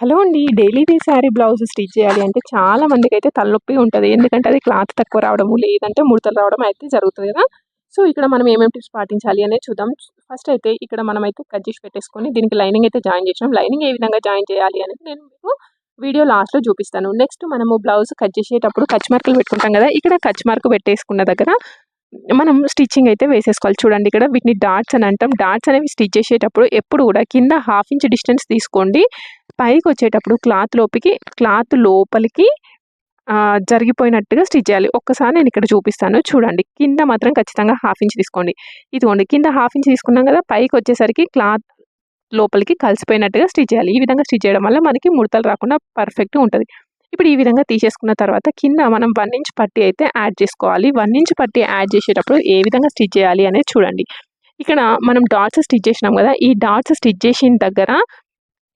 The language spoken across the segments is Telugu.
హలో అండి daily wear saree blouse stitch చేయాలి అంటే చాలా మందికి అయితే తలనొప్పి ఉంటుంది. ఎందుకంటే అది క్లాత్ తక్కువ రావడము లేదంటే ముడతలు రావడం అయితే జరుగుతుంది కదా. సో ఇక్కడ మనం ఏమేమి టిప్స్ పాటించాలి అనేది చూద్దాం. ఫస్ట్ అయితే ఇక్కడ మనం అయితే కట్ చేసి పెట్టేసుకొని దీనికి లైనింగ్ అయితే జాయిన్ చేసినాం. లైనింగ్ ఏ విధంగా జాయిన్ చేయాలి అనేది నేను మీకు వీడియో లాస్ట్లో చూపిస్తాను. నెక్స్ట్ మనము బ్లౌజ్ కట్ చేసేటప్పుడు కచ్ మార్కులు పెట్టుకుంటాం కదా. ఇక్కడ కచ్ మార్క్ పెట్టేసుకున్న దగ్గర మనం స్టిచ్చింగ్ అయితే వేసేసుకోవాలి. చూడండి ఇక్కడ వీటిని డాట్స్ అని అంటాం. డాట్స్ అనేవి స్టిచ్ చేసేటప్పుడు ఎప్పుడు కూడా కింద హాఫ్ ఇంచ్ డిస్టెన్స్ తీసుకోండి. పైకి వచ్చేటప్పుడు క్లాత్ లోపలికి క్లాత్ లోపలికి జరిగిపోయినట్టుగా స్టిచ్ చేయాలి. ఒక్కసారి నేను ఇక్కడ చూపిస్తాను. చూడండి. కింద మాత్రం ఖచ్చితంగా హాఫ్ ఇంచ్ తీసుకోండి. ఇదిగోండి. కింద హాఫ్ ఇంచ్ తీసుకున్నాం కదా పైకి వచ్చేసరికి క్లాత్ లోపలికి కలిసిపోయినట్టుగా స్టిచ్ చేయాలి. ఈ విధంగా స్టిచ్ చేయడం వల్ల మనకి ముడతలు రాకుండా పర్ఫెక్ట్గా ఉంటుంది. ఇప్పుడు ఈ విధంగా తీసేసుకున్న తర్వాత కింద మనం వన్ ఇంచ్ పట్టి అయితే యాడ్ చేసుకోవాలి. వన్ ఇంచ్ పట్టి యాడ్ చేసేటప్పుడు ఏ విధంగా స్టిచ్ చేయాలి అనేది చూడండి. ఇక్కడ మనం డాట్స్ స్టిచ్ చేసినాం కదా ఈ డాట్స్ స్టిచ్ చేసిన దగ్గర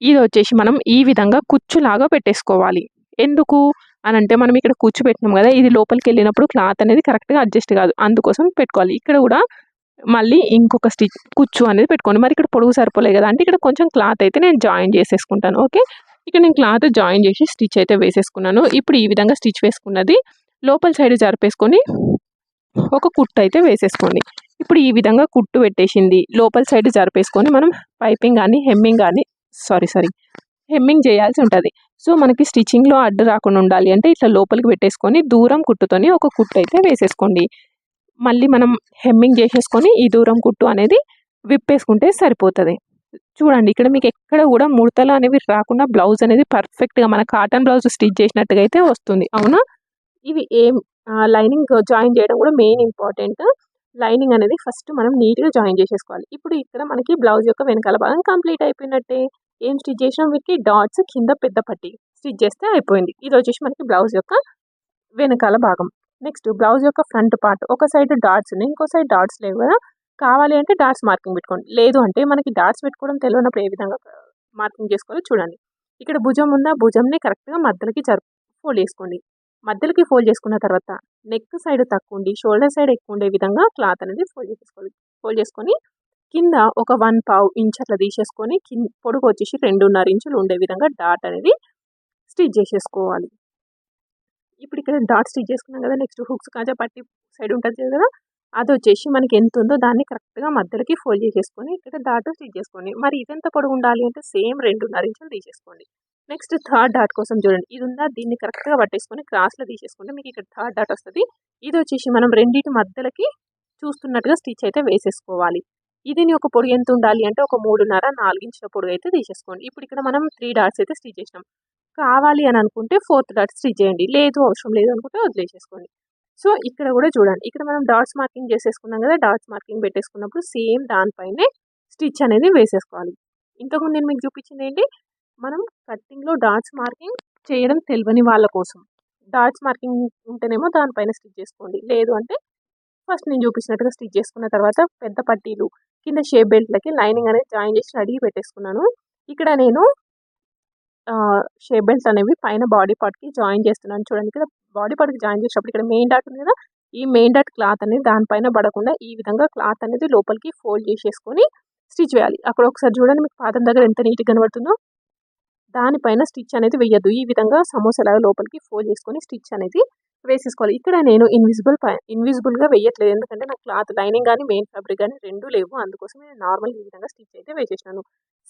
ఇది వచ్చేసి మనం ఈ విధంగా కుచ్చులాగా పెట్టేసుకోవాలి. ఎందుకు? అని అంటే మనం ఇక్కడ కుచ్చు పెట్టినాం కదా ఇది లోపలికి వెళ్ళినప్పుడు క్లాత్ అనేది కరెక్ట్గా అడ్జస్ట్ కాదు. అందుకోసం పెట్టుకోవాలి. ఇక్కడ కూడా మళ్ళీ ఇంకొక స్టిచ్ కుచ్చు అనేది పెట్టుకోండి. మరి ఇక్కడ పొడుగు సరిపోలేదు కదా అంటే ఇక్కడ కొంచెం క్లాత్ అయితే నేను జాయిన్ చేసేసుకుంటాను. ఓకే? ఇక్కడ నేను క్లాత్ జాయిన్ చేసి స్టిచ్ అయితే వేసేసుకున్నాను. ఇప్పుడు ఈ విధంగా స్టిచ్ వేసుకున్నది. లోపల సైడ్ జరిపేసుకొని ఒక కుట్టు అయితే వేసేసుకోండి. ఇప్పుడు ఈ విధంగా కుట్టు పెట్టేసింది. లోపల సైడ్ జరిపేసుకొని మనం పైపింగ్ కానీ హెమ్మింగ్ కానీ సారీ సారీ హెమ్మింగ్ చేయాల్సి ఉంటుంది. సో మనకి స్టిచ్చింగ్లో అడ్డు రాకుండా ఉండాలి అంటే ఇట్లా లోపలికి పెట్టేసుకొని దూరం కుట్టుతోని ఒక కుట్టు అయితే వేసేసుకోండి. మళ్ళీ మనం హెమ్మింగ్ చేసేసుకొని ఈ దూరం కుట్టు అనేది విప్పేసుకుంటే సరిపోతుంది. చూడండి ఇక్కడ మీకు ఎక్కడ కూడా ముడతలు అనేవి రాకుండా బ్లౌజ్ అనేది పర్ఫెక్ట్గా మన కాటన్ బ్లౌజ్ స్టిచ్ చేసినట్టుగా అయితే వస్తుంది. అవునా? ఇవి ఏం లైనింగ్ జాయిన్ చేయడం కూడా మెయిన్ ఇంపార్టెంట్. లైనింగ్ అనేది ఫస్ట్ మనం నీట్గా జాయిన్ చేసేసుకోవాలి. ఇప్పుడు ఇక్కడ మనకి బ్లౌజ్ యొక్క వెనకాల భాగం కంప్లీట్ అయిపోయినట్టే. ఏం స్టిచ్ చేసినా? వీటికి డాట్స్ కింద పెద్ద పట్టి స్టిచ్ చేస్తే అయిపోయింది. ఇది వచ్చేసి మనకి బ్లౌజ్ యొక్క వెనకాల భాగం. నెక్స్ట్ బ్లౌజ్ యొక్క ఫ్రంట్ పార్ట్ ఒక సైడ్ డాట్స్ ఉన్నాయి ఇంకో సైడ్ డాట్స్ లేవు కదా? కావాలి అంటే డాట్స్ మార్కింగ్ పెట్టుకోండి. లేదు అంటే మనకి డాట్స్ పెట్టుకోవడం తెలియనప్పుడు ఏ విధంగా మార్కింగ్ చేసుకోవాలో చూడండి. ఇక్కడ భుజం ఉన్న భుజంని కరెక్ట్గా మధ్యలోకి జరుపు ఫోల్డ్ చేసుకోండి. మధ్యలోకి ఫోల్డ్ చేసుకున్న తర్వాత నెక్ సైడ్ తక్కువ ఉండి షోల్డర్ సైడ్ ఎక్కువ ఉండే విధంగా క్లాత్ అనేది ఫోల్డ్ చేసుకోవాలి. ఫోల్డ్ చేసుకొని కింద ఒక వన్ పావు ఇంచ్ అట్లా తీసేసుకొని కింద పొడుగు వచ్చేసి రెండున్నర ఇంచులు ఉండే విధంగా డాట్ అనేది స్టిచ్ చేసేసుకోవాలి. ఇప్పుడు ఇక్కడ డాట్ స్టిచ్ చేసుకున్నాం కదా నెక్స్ట్ హుక్స్ కాజా పట్టి సైడ్ ఉంటుంది కదా అది వచ్చేసి మనకి ఎంత ఉందో దాన్ని కరెక్ట్గా మధ్యలోకి ఫోల్డ్ చేసేసుకొని ఇక్కడ డాట్ స్టిచ్ చేసుకోండి. మరి ఇదెంత పొడవు ఉండాలి అంటే సేమ్ రెండున్నర ఇంచులు తీసేసుకోండి. నెక్స్ట్ థర్డ్ డాట్ కోసం చూడండి. ఇది ఉందా దీన్ని కరెక్ట్గా పట్టేసుకొని క్రాస్లో తీసేసుకుంటే మీకు ఇక్కడ థర్డ్ డాట్ వస్తుంది. ఇది వచ్చేసి మనం రెండింటి మధ్యలోకి చూస్తున్నట్టుగా స్టిచ్ అయితే వేసేసుకోవాలి. ఇది ఒక పొడుగు ఎంత ఉండాలి అంటే ఒక మూడున్నర నాలుగించిన ఇంచుల పొడుగు అయితే తీసేసుకోండి. ఇప్పుడు ఇక్కడ మనం త్రీ డాట్స్ అయితే స్టిచ్ చేసినాం. కావాలి అని అనుకుంటే ఫోర్త్ డాట్ స్టిచ్ చేయండి. లేదు అవసరం లేదు అనుకుంటే వదిలేసేసుకోండి. సో ఇక్కడ కూడా చూడండి. ఇక్కడ మనం డాట్స్ మార్కింగ్ చేసేసుకున్నాం కదా డాట్స్ మార్కింగ్ పెట్టేసుకున్నప్పుడు సేమ్ దానిపైనే స్టిచ్ అనేది వేసేసుకోవాలి. ఇంతకుముందు నేను మీకు చూపించింది ఏంటి? మనం కట్టింగ్లో డాట్స్ మార్కింగ్ చేయడం తెలియని వాళ్ళ కోసం. డాట్స్ మార్కింగ్ ఉంటేనేమో దానిపైన స్టిచ్ చేసుకోండి. లేదు అంటే ఫస్ట్ నేను చూపించినట్టుగా స్టిచ్ చేసుకున్న తర్వాత పెద్ద పట్టీలు కింద షేప్ బెల్ట్లకి లైనింగ్ అనేది జాయిన్ చేసి రెడీ పెట్టేసుకున్నాను. ఇక్కడ నేను షే బెల్ట్ అనేవి పైన బాడీ పార్ట్కి జాయిన్ చేస్తున్నాను. చూడండి ఇక్కడ బాడీ పార్ట్కి జాయిన్ చేసినప్పుడు ఇక్కడ మెయిన్ డాట్ ఉంది కదా ఈ మెయిన్ డాట్ క్లాత్ అనేది దానిపైన పడకుండా ఈ విధంగా క్లాత్ అనేది లోపలికి ఫోల్డ్ చేసేసుకొని స్టిచ్ వేయాలి. అక్కడ ఒకసారి చూడండి మీకు పాదం దగ్గర ఎంత నీట్గా కనబడుతుందో. దానిపైన స్టిచ్ అనేది వేయద్దు. ఈ విధంగా సమోసాలాగా లోపలికి ఫోల్డ్ చేసుకొని స్టిచ్ అనేది వేసేసుకోవాలి. ఇక్కడ నేను ఇన్విజిబుల్ పై ఇన్విజిబుల్గా వేయట్లేదు. ఎందుకంటే నాకు క్లాత్ లైనింగ్ కానీ మెయిన్ ఫ్యాబ్రిక్ కానీ రెండు లేవు. అందుకోసం నేను నార్మల్ ఈ విధంగా స్టిచ్ అయితే వేసేసినాను.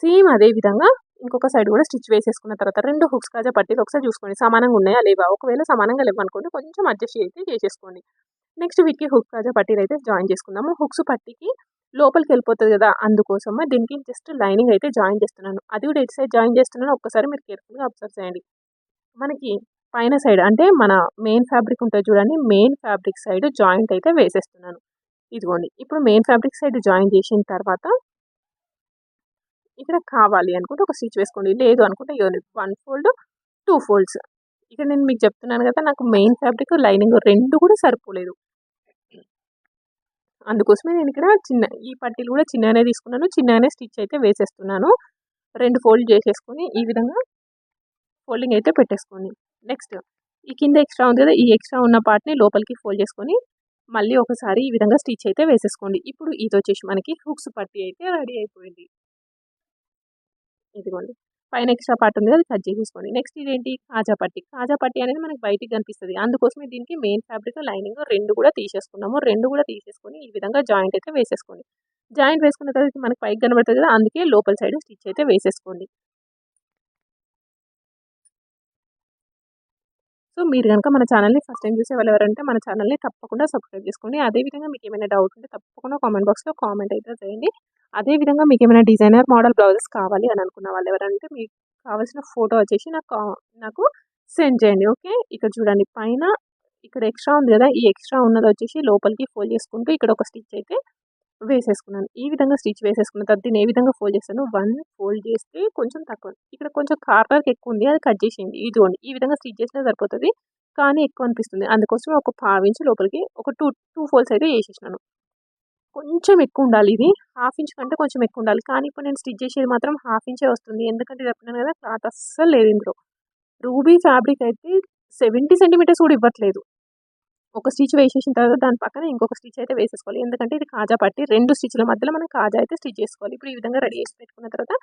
సేమ్ అదే విధంగా ఇంకొక సైడ్ కూడా స్టిచ్ వేసేసుకున్న తర్వాత రెండు హుక్స్ కాజా పట్టీలు ఒకసారి చూసుకోండి. సమానంగా ఉన్నాయా లేవా? ఒకవేళ సమానంగా లేవనుకోండి కొంచెం అడ్జస్ట్ అయితే చేసేసుకోండి. నెక్స్ట్ వీటికి హుక్ కాజా పట్టీలు అయితే జాయిన్ చేసుకుందాము. హుక్స్ పట్టీకి లోపలికి వెళ్ళిపోతుంది కదా అందుకోసమా దీనికి జస్ట్ లైనింగ్ అయితే జాయిన్ చేస్తున్నాను. అది కూడా ఎటు సైడ్ జాయిన్ చేస్తున్నాను ఒక్కసారి మీరు కేర్ఫుల్గా అబ్జర్వ్ చేయండి. మనకి పైన సైడ్ అంటే మన మెయిన్ ఫ్యాబ్రిక్ ఉంటుంది చూడండి మెయిన్ ఫ్యాబ్రిక్ సైడ్ జాయింట్ అయితే వేసేస్తున్నాను. ఇదిగోండి ఇప్పుడు మెయిన్ ఫ్యాబ్రిక్ సైడ్ జాయిన్ చేసిన తర్వాత ఇక్కడ కావాలి అనుకుంటే ఒక స్టిచ్ వేసుకోండి లేదు అనుకుంటే వన్ ఫోల్డ్ టూ ఫోల్డ్స్ ఇక్కడ నేను మీకు చెప్తున్నాను కదా నాకు మెయిన్ ఫ్యాబ్రిక్ లైనింగ్ రెండు కూడా సరిపోలేదు. అందుకోసమే నేను ఇక్కడ చిన్న ఈ పట్టీలు కూడా చిన్నగానే తీసుకున్నాను చిన్నగానే స్టిచ్ అయితే వేసేస్తున్నాను. రెండు ఫోల్డ్ చేసేసుకొని ఈ విధంగా ఫోల్డింగ్ అయితే పెట్టేసుకోండి నెక్స్ట్ ఈ కింద ఎక్స్ట్రా ఉంది కదా ఈ ఎక్స్ట్రా ఉన్న పార్ట్ని లోపలికి ఫోల్డ్ చేసుకొని మళ్ళీ ఒకసారి ఈ విధంగా స్టిచ్ అయితే వేసేసుకోండి. ఇప్పుడు ఇది వచ్చేసి మనకి హుక్స్ పట్టి అయితే రెడీ అయిపోయింది. ఇదిగోండి. పైన ఎక్స్ట్రా పార్ట్ ఉంది అది కట్ చేసేసుకోండి. నెక్స్ట్ ఇదేంటి? కాజా పట్టి. కాజా పట్టి అనేది మనకి బయటికి కనిపిస్తుంది. అందుకోసమే దీనికి మెయిన్ ఫ్యాబ్రిక్ లైనింగ్ రెండు కూడా తీసేసుకున్నాము. రెండు కూడా తీసేసుకొని ఈ విధంగా జాయింట్ అయితే వేసేసుకోండి. జాయింట్ వేసుకున్న తర్వాత మనకి పైకి కనబడుతుంది కదా అందుకే లోపల సైడ్ స్టిచ్ అయితే వేసేసుకోండి. సో మీరు కనుక మన ఛానల్ని ఫస్ట్ టైం చూసే వాళ్ళు ఎవరంటే మన ఛానల్ని తప్పకుండా సబ్స్క్రైబ్ చేసుకోండి. అదేవిధంగా మీకు ఏమైనా డౌట్ ఉంటే తప్పకుండా కామెంట్ బాక్స్లో కామెంట్ అయితే చేయండి. అదేవిధంగా మీకు ఏమైనా డిజైనర్ మోడల్ బ్లౌజెస్ కావాలి అని అనుకున్న వాళ్ళు ఎవరంటే మీకు కావాల్సిన ఫోటో వచ్చేసి నాకు నాకు సెండ్ చేయండి. ఓకే? ఇక్కడ చూడండి. పైన ఇక్కడ ఎక్స్ట్రా ఉంది కదా? ఈ ఎక్స్ట్రా ఉన్నది వచ్చేసి లోపలికి ఫోల్డ్ చేసుకుంటూ ఇక్కడ ఒక స్టిచ్ అయితే వేసేసుకున్నాను. ఈ విధంగా స్టిచ్ వేసేసుకున్న తర్వాత దీన్ని ఏ విధంగా ఫోల్డ్ చేస్తాను వన్ ఫోల్డ్ చేస్తే కొంచెం తక్కువ. ఇక్కడ కొంచెం కార్నర్కి ఎక్కువ ఉంది అది కట్ చేసేయండి. ఇదిగోండి ఈ విధంగా స్టిచ్ చేసినా సరిపోతుంది కానీ ఎక్కువ అనిపిస్తుంది. అందుకోసం ఒక పావించి లోపలికి ఒక టూ టూ ఫోల్స్ అయితే వేసేసినాను. కొంచెం ఎక్కువ ఉండాలి ఇది హాఫ్ ఇంచ్ కంటే కొంచెం ఎక్కువ ఉండాలి. కానీ ఇప్పుడు నేను స్టిచ్ చేసేది మాత్రం హాఫ్ ఇంచే వస్తుంది. ఎందుకంటే చెప్పినాను కదా క్లాత్ అస్సలు లేదు ఇందులో. రూబీ ఫ్యాబ్రిక్ అయితే సెవెంటీ సెంటీమీటర్స్ కూడా ఇవ్వట్లేదు. ఒక స్టిచ్ వేసేసిన తర్వాత దాని పక్కన ఇంకొక స్టిచ్ అయితే వేసేసుకోవాలి. ఎందుకంటే ఇది కాజా పట్టి రెండు స్టిచ్ల మధ్యలో మనం కాజా అయితే స్టిచ్ చేసుకోవాలి. ఇప్పుడు ఈ విధంగా రెడీ చేసి పెట్టుకున్న తర్వాత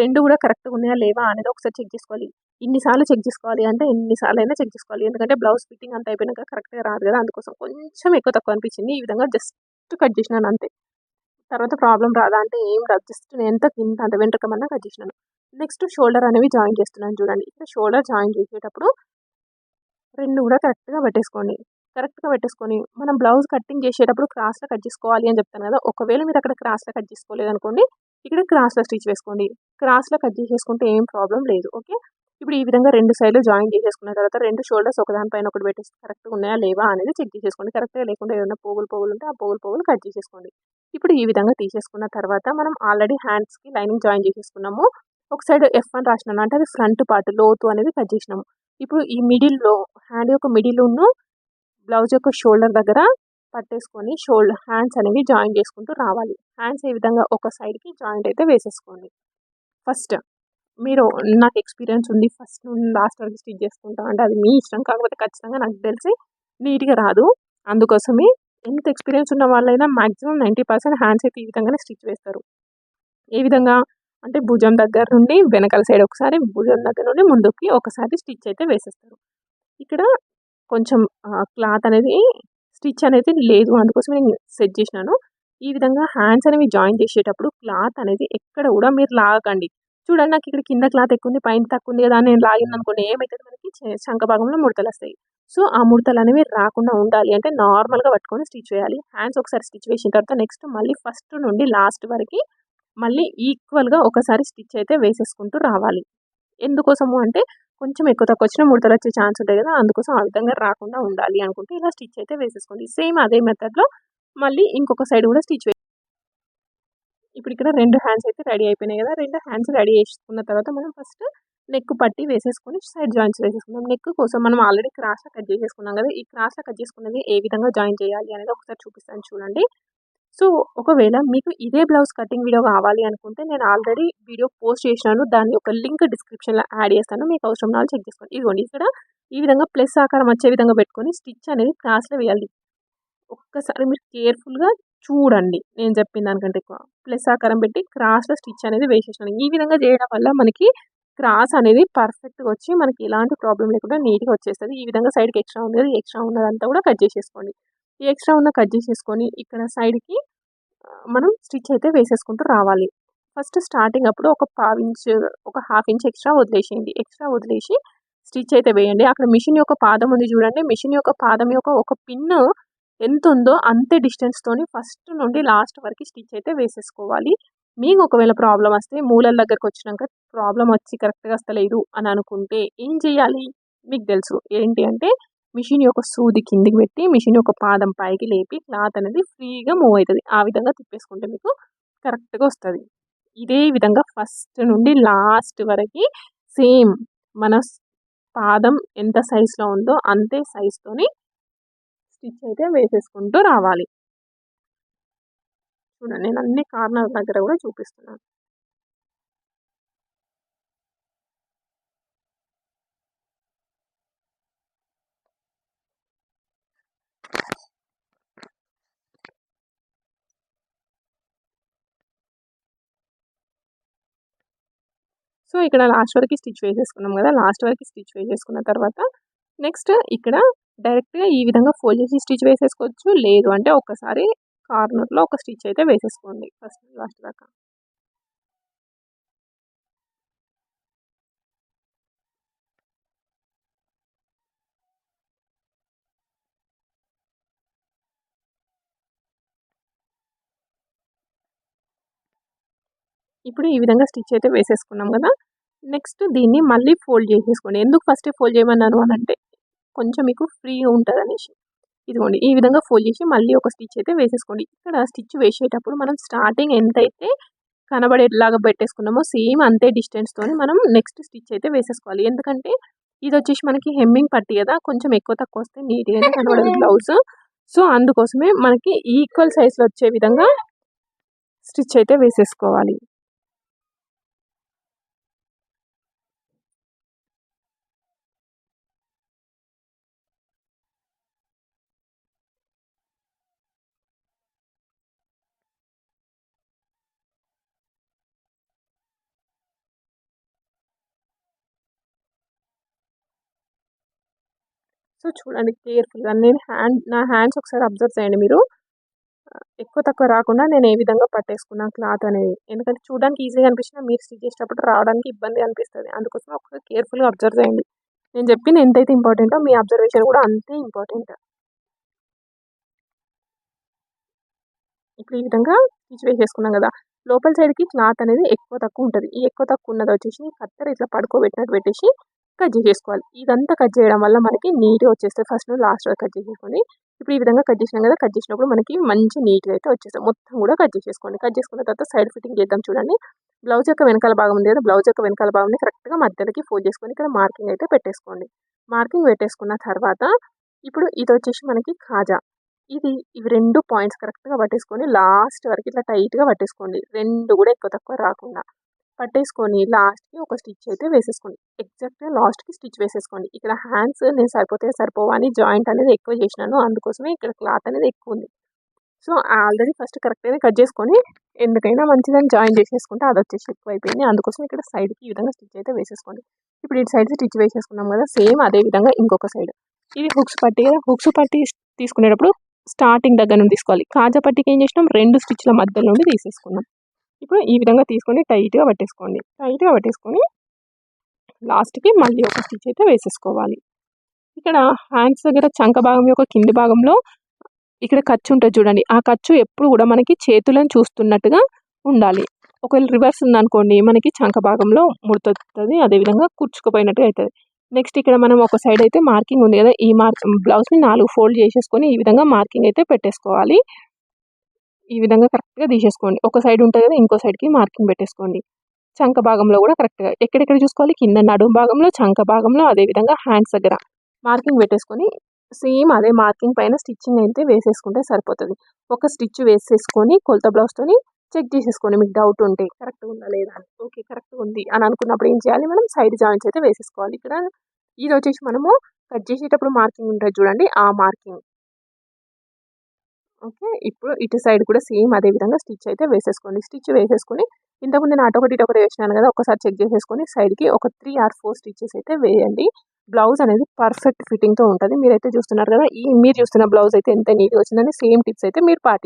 రెండు కూడా కరెక్ట్గా ఉన్నాయా లేవా అనేది ఒకసారి చెక్ చేసుకోవాలి. ఇన్నిసార్లు చెక్ చేసుకోవాలి అంటే ఎన్నిసార్లు అయినా చెక్ చేసుకోవాలి. ఎందుకంటే బ్లౌజ్ ఫిట్టింగ్ అంత అయిపోయినాక కరెక్ట్గా రాదు కదా. అందుకోసం కొంచెం ఎక్కువ తక్కువ అనిపించింది. ఈ విధంగా జస్ట్ కట్ చేసినాను అంతే. తర్వాత ప్రాబ్లం రాదా అంటే ఏం రాదు. జస్ట్ నేను ఎంత కింద అంత వెంట్రకమన్నా కట్ చేసినాను. నెక్స్ట్ షోల్డర్ అనేవి జాయిన్ చేస్తున్నాను చూడండి. ఇక్కడ షోల్డర్ జాయిన్ చేసేటప్పుడు రెండు కూడా కరెక్ట్గా పట్టేసుకోండి. కరెక్ట్గా పెట్టేసుకొని మనం బ్లౌజ్ కటింగ్ చేసేటప్పుడు క్రాస్లో కట్ చేసుకోవాలి అని చెప్తాను కదా. ఒకవేళ మీరు అక్కడ క్రాస్లో కట్ చేసుకోలేదు అనుకోండి ఇక్కడ క్రాస్లో స్టిచ్ వేసుకోండి. క్రాస్లో కట్ చేసేసుకుంటే ఏం ప్రాబ్లం లేదు. ఓకే? ఇప్పుడు ఈ విధంగా రెండు సైడ్లు జాయిన్ చేసేసుకున్న తర్వాత రెండు షోల్డర్స్ ఒకదానిపైన ఒకటి పెట్టేసి కరెక్ట్గా ఉన్నాయా లేవా అనేది చెక్ చేసేసుకోండి. కరెక్ట్గా లేకుండా ఏమైనా పోగులు పోగులు ఉంటే ఆ పోగులు పోగులు కట్ చేసేసుకోండి. ఇప్పుడు ఈ విధంగా తీసేసుకున్న తర్వాత మనం ఆల్రెడీ హ్యాండ్స్కి లైనింగ్ జాయిన్ చేసేసుకున్నాము. ఒక సైడ్ ఎఫ్ అని రాసినాను అంటే అది ఫ్రంట్ పార్ట్ లోతు అనేది కట్ చేసినాము. ఇప్పుడు ఈ మిడిల్లో హ్యాండ్ యొక్క మిడిల్ ఉన్న బ్లౌజ్ యొక్క షోల్డర్ దగ్గర పట్టేసుకొని షోల్డర్ హ్యాండ్స్ అనేవి జాయిన్ చేసుకుంటూ రావాలి. హ్యాండ్స్ ఏ విధంగా ఒక సైడ్కి జాయింట్ అయితే వేసేసుకోండి. ఫస్ట్ మీరు నాకు ఎక్స్పీరియన్స్ ఉంది. ఫస్ట్ నుండి లాస్ట్ వరకు స్టిచ్ చేసుకుంటాం అంటే అది మీ ఇష్టం. కాకపోతే ఖచ్చితంగా నాకు తెలిసి నీట్గా రాదు. అందుకోసమే ఎంత ఎక్స్పీరియన్స్ ఉన్న వాళ్ళైనా మాక్సిమం నైంటీ పర్సెంట్ హ్యాండ్స్ అయితే ఈ విధంగానే స్టిచ్ వేస్తారు. ఏ విధంగా? అంటే భుజం దగ్గర నుండి వెనకాల సైడ్ ఒకసారి భుజం దగ్గర నుండి ముందుకి ఒకసారి స్టిచ్ అయితే వేసేస్తారు. ఇక్కడ కొంచెం క్లాత్ అనేది స్టిచ్ అనేది లేదు. అందుకోసం నేను సెట్ చేసినాను. ఈ విధంగా హ్యాండ్స్ అనేవి జాయిన్ చేసేటప్పుడు క్లాత్ అనేది ఎక్కడ కూడా మీరు లాగకండి. చూడండి నాకు ఇక్కడ కింద క్లాత్ ఎక్కువ ఉంది పైన తక్కువ ఉంది కదా నేను లాగింది అనుకోండి ఏమవుతుంది మనకి శంఖ భాగంలో ముడతలు వస్తాయి. సో ఆ ముడతలు అనేవి రాకుండా ఉండాలి. అంటే నార్మల్గా పట్టుకొని స్టిచ్ చేయాలి. హ్యాండ్స్ ఒకసారి స్టిచ్ వేసిన తర్వాత నెక్స్ట్ మళ్ళీ ఫస్ట్ నుండి లాస్ట్ వరకు మళ్ళీ ఈక్వల్గా ఒకసారి స్టిచ్ అయితే వేసేసుకుంటూ రావాలి. ఎందుకోసము అంటే కొంచెం ఎక్కువ తక్కువ వచ్చిన ముడతలు వచ్చే ఛాన్స్ ఉంటాయి కదా అందుకోసం ఆ విధంగా రాకుండా ఉండాలి అనుకుంటే ఇలా స్టిచ్ అయితే వేసేసుకోండి. సేమ్ అదే మెథడ్లో మళ్ళీ ఇంకొక సైడ్ కూడా స్టిచ్ ఇప్పుడు ఇక్కడ రెండు హ్యాండ్స్ అయితే రెడీ అయిపోయినాయి కదా రెండు హ్యాండ్స్ రెడీ చేసుకున్న తర్వాత మనం ఫస్ట్ నెక్ పట్టి వేసేసుకొని సైడ్ జాయింట్స్ వేసేసుకున్నాం నెక్ కోసం మనం ఆల్రెడీ క్రాస్లో కట్ చేసేసుకున్నాం కదా ఈ క్రాస్లో కట్ చేసుకున్నది ఏ విధంగా జాయిన్ చేయాలి అనేది ఒకసారి చూపిస్తాను చూడండి. సో ఒకవేళ మీకు ఇదే బ్లౌజ్ కటింగ్ వీడియో కావాలి అనుకుంటే నేను ఆల్రెడీ వీడియో పోస్ట్ చేసినాను. దాని ఒక లింక్ డిస్క్రిప్షన్లో యాడ్ చేస్తాను. మీకు అవసరం నాలుగు చెక్ చేసుకోండి. ఇదిగోండి ఇక్కడ ఈ విధంగా ప్లస్ ఆకారం వచ్చే విధంగా పెట్టుకొని స్టిచ్ అనేది క్రాస్లో వేయాలి. ఒక్కసారి మీరు కేర్ఫుల్గా చూడండి. నేను చెప్పిన దానికంటే ఎక్కువ. ప్లస్ ఆకారం పెట్టి క్రాస్లో స్టిచ్ అనేది వేసేసాను ఈ విధంగా చేయడం వల్ల మనకి క్రాస్ అనేది పర్ఫెక్ట్గా వచ్చి మనకి ఎలాంటి ప్రాబ్లం లేకుండా నీట్గా వచ్చేస్తుంది. ఈ విధంగా సైడ్కి ఎక్స్ట్రా ఉంది ఎక్స్ట్రా ఉన్నదంతా కూడా కట్ చేసేసుకోండి. ఈ ఎక్స్ట్రా ఉన్న కట్ చేసేసుకొని ఇక్కడ సైడ్కి మనం స్టిచ్ అయితే వేసేసుకుంటూ రావాలి. ఫస్ట్ స్టార్టింగ్ అప్పుడు ఒక పావు ఇంచ్ ఒక హాఫ్ ఇంచ్ ఎక్స్ట్రా వదిలేసేయండి. ఎక్స్ట్రా వదిలేసి స్టిచ్ అయితే వేయండి. అక్కడ మిషన్ యొక్క పాదం ఉంది చూడండి. మిషన్ యొక్క పాదం యొక్క ఒక పిన్ ఎంత ఉందో అంతే డిస్టెన్స్తోని ఫస్ట్ నుండి లాస్ట్ వరకు స్టిచ్ అయితే వేసేసుకోవాలి. మీకు ఒకవేళ ప్రాబ్లం వస్తే మూలల దగ్గరకు వచ్చినాక ప్రాబ్లం వచ్చి కరెక్ట్గా వస్తలేదు అని అనుకుంటే ఏం చేయాలి? మీకు తెలుసు. ఏంటి అంటే మిషన్ యొక్క సూది కిందికి పెట్టి మిషన్ యొక్క పాదం పైకి లేపి క్లాత్ అనేది ఫ్రీగా మూవ్ అవుతుంది. ఆ విధంగా తిప్పేసుకుంటే మీకు కరెక్ట్గా వస్తుంది. ఇదే విధంగా ఫస్ట్ నుండి లాస్ట్ వరకు సేమ్ మన పాదం ఎంత సైజులో ఉందో అంతే సైజుతోని స్టిచ్ అయితే వేసేసుకుంటూ రావాలి. చూడండి నేను అన్ని కార్నర్ దగ్గర కూడా చూపిస్తున్నాను. సో ఇక్కడ లాస్ట్ వరకు స్టిచ్ వేసేసుకున్నాం కదా లాస్ట్ వరకు స్టిచ్ వేసేసుకున్న తర్వాత నెక్స్ట్ ఇక్కడ డైరెక్ట్గా ఈ విధంగా ఫోల్డ్ చేసి స్టిచ్ వేసేసుకోవచ్చు. లేదు అంటే ఒక్కసారి కార్నర్లో ఒక స్టిచ్ అయితే వేసేసుకోండి. ఫస్ట్ లాస్ట్ దాకా. ఇప్పుడు ఈ విధంగా స్టిచ్ అయితే వేసేసుకున్నాం కదా. నెక్స్ట్ దీన్ని మళ్ళీ ఫోల్డ్ చేసేసుకోండి. ఎందుకు ఫస్ట్ ఫోల్డ్ చేయమన్నాను అని అంటే కొంచెం మీకు ఫ్రీ ఉంటుంది అనేసి. ఇదిగోండి ఈ విధంగా ఫోల్డ్ చేసి మళ్ళీ ఒక స్టిచ్ అయితే వేసేసుకోండి. ఇక్కడ స్టిచ్ వేసేటప్పుడు మనం స్టార్టింగ్ ఎంతైతే కనబడేలాగా పెట్టేసుకున్నామో సేమ్ అంతే డిస్టెన్స్తో మనం నెక్స్ట్ స్టిచ్ అయితే వేసేసుకోవాలి. ఎందుకంటే ఇది వచ్చేసి మనకి హెమ్మింగ్ పట్టి కదా కొంచెం ఎక్కువ తక్కువ వస్తే నీట్గా కనబడదు బ్లౌజ్. సో అందుకోసమే మనకి ఈక్వల్ సైజ్లో వచ్చే విధంగా స్టిచ్ అయితే వేసేసుకోవాలి. సో చూడండి కేర్ఫుల్గా. నేను హ్యాండ్ నా హ్యాండ్స్ ఒకసారి అబ్జర్వ్ చేయండి మీరు. ఎక్కువ తక్కువ రాకుండా నేను ఏ విధంగా పట్టేసుకున్నాను క్లాత్ అనేది. ఎందుకంటే చూడడానికి ఈజీగా అనిపించినా మీరు స్టిచ్ చేసేటప్పుడు రావడానికి ఇబ్బంది అనిపిస్తుంది. అందుకోసం ఒకసారి కేర్ఫుల్గా అబ్జర్వ్ చేయండి. నేను చెప్పిన ఎంతైతే ఇంపార్టెంటో మీ అబ్జర్వేషన్ కూడా అంతే ఇంపార్టెంట్. ఇప్పుడు ఈ విధంగా స్టిచ్ వేసేసుకున్నాం కదా. లోపల సైడ్కి క్లాత్ అనేది ఎక్కువ తక్కువ ఉంటుంది. ఈ ఎక్కువ తక్కువ ఉన్నది వచ్చేసి కత్తెర ఇట్లా పడుకోబెట్టినట్టు పెట్టేసి కట్ చేసేసుకోవాలి. ఇదంతా కట్ చేయడం వల్ల మనకి నీట్గా వచ్చేస్తుంది ఫస్ట్ లాస్ట్ వరకు కట్ చేసేసుకోండి ఇప్పుడు ఈ విధంగా కట్ చేసినాం కదా కట్ చేసినప్పుడు మనకి మంచి నీట్గా అయితే వచ్చేస్తాయి. మొత్తం కూడా కట్ చేసేసుకోండి. కట్ చేసుకున్న తర్వాత సైడ్ ఫిట్టింగ్ చేద్దాం చూడండి. బ్లౌజ్ యొక్క వెనకాల భాగం ఉంది కదా బ్లౌజ్ యొక్క వెనకాల భాగంని కరెక్ట్గా మధ్యలోకి ఫోల్డ్ చేసుకొని ఇక్కడ మార్కింగ్ అయితే పెట్టేసుకోండి. మార్కింగ్ పెట్టేసుకున్న తర్వాత ఇప్పుడు ఇది వచ్చేసి మనకి ఖాజా ఇది ఇవి రెండు పాయింట్స్ కరెక్ట్గా పట్టేసుకొని లాస్ట్ వరకు ఇట్లా టైట్గా పట్టేసుకోండి. రెండు కూడా ఎక్కువ తక్కువ రాకుండా. పట్టేసుకొని లాస్ట్కి ఒక స్టిచ్ అయితే వేసేసుకోండి. ఎగ్జాక్ట్గా లాస్ట్కి స్టిచ్ వేసేసుకోండి. ఇక్కడ హ్యాండ్స్ నేను సరిపోతే సరిపోవని జాయింట్ అనేది ఎక్కువ చేసినాను. అందుకోసమే ఇక్కడ క్లాత్ అనేది ఎక్కువ ఉంది. సో ఆల్రెడీ ఫస్ట్ కరెక్ట్గానే కట్ చేసుకొని ఎందుకైనా మంచిదని జాయిన్ చేసేసుకుంటే అది వచ్చేసి ఎక్కువ అయిపోయింది. అందుకోసం ఇక్కడ సైడ్కి ఈ విధంగా స్టిచ్ అయితే వేసేసుకోండి. ఇప్పుడు ఇటు సైడ్ స్టిచ్ వేసేసుకున్నాం కదా సేమ్ అదే విధంగా ఇంకొక సైడ్. ఇది హుక్స్ పట్టి కదా హుక్స్ పట్టి తీసుకునేటప్పుడు స్టార్టింగ్ దగ్గర నుండి తీసుకోవాలి. కాజా పట్టికి ఏం చేసినాం? రెండు స్టిచ్ల మధ్యలో నుండి తీసేసుకున్నాం. ఇప్పుడు ఈ విధంగా తీసుకొని టైట్గా పట్టేసుకోండి. టైట్గా పట్టేసుకొని లాస్ట్కి మళ్ళీ ఒక స్టిచ్ అయితే వేసేసుకోవాలి. ఇక్కడ హ్యాండ్స్ దగ్గర చంక భాగం యొక్క కింది భాగంలో ఇక్కడ ఖర్చు ఉంటుంది చూడండి. ఆ ఖర్చు ఎప్పుడు కూడా మనకి చేతులను చూస్తున్నట్టుగా ఉండాలి. ఒకవేళ రివర్స్ ఉందనుకోండి మనకి చంక భాగంలో ముడుతుంది అదేవిధంగా కూర్చుకుపోయినట్టుగా అవుతుంది. నెక్స్ట్ ఇక్కడ మనం ఒక సైడ్ అయితే మార్కింగ్ ఉంది కదా ఈ మార్క్ బ్లౌజ్ని నాలుగు ఫోల్డ్ చేసేసుకొని ఈ విధంగా మార్కింగ్ అయితే పెట్టేసుకోవాలి. ఈ విధంగా కరెక్ట్గా తీసేసుకోండి. ఒక సైడ్ ఉంటుంది కదా ఇంకో సైడ్కి మార్కింగ్ పెట్టేసుకోండి. చంక భాగంలో కూడా కరెక్ట్గా ఎక్కడెక్కడ చూసుకోవాలి? కింద నడుము భాగంలో చంక భాగంలో అదేవిధంగా హ్యాండ్స్ దగ్గర మార్కింగ్ పెట్టేసుకొని సేమ్ అదే మార్కింగ్ పైన స్టిచ్చింగ్ అయితే వేసేసుకుంటే సరిపోతుంది. ఒక స్టిచ్ వేసేసుకొని కొలత బ్లౌజ్తోని చెక్ చేసేసుకోండి. మీకు డౌట్ ఉంటే కరెక్ట్గా ఉందా లేదా? అని ఓకే కరెక్ట్గా ఉంది. అని అనుకున్నప్పుడు ఏం చేయాలి మనం? సైడ్ జాయింట్స్ అయితే వేసేసుకోవాలి. ఇక్కడ ఇది వచ్చేసి మనము కట్ చేసేటప్పుడు మార్కింగ్ ఉంటుంది చూడండి. ఆ మార్కింగ్ ఓకే. ఇప్పుడు ఇటు సైడ్ కూడా సేమ్ అదే విధంగా స్టిచ్ అయితే వేసేసుకోండి. స్టిచ్ వేసేసుకొని ఇంతకుముందు నేను అటు ఒకటి ఇటు ఒకటి వేసినాను కదా ఒకసారి చెక్ చేసేసుకొని సైడ్కి ఒక త్రీ ఆర్ ఫోర్ స్టిచ్చెస్ అయితే వేయండి. బ్లౌజ్ అనేది పర్ఫెక్ట్ ఫిట్టింగ్తో ఉంటుంది. మీరైతే చూస్తున్నారు కదా ఈ మీరు చూస్తున్న బ్లౌజ్ అయితే ఎంత నీట్గా వచ్చిందని సేమ్ టిప్స్ అయితే మీరు పాటి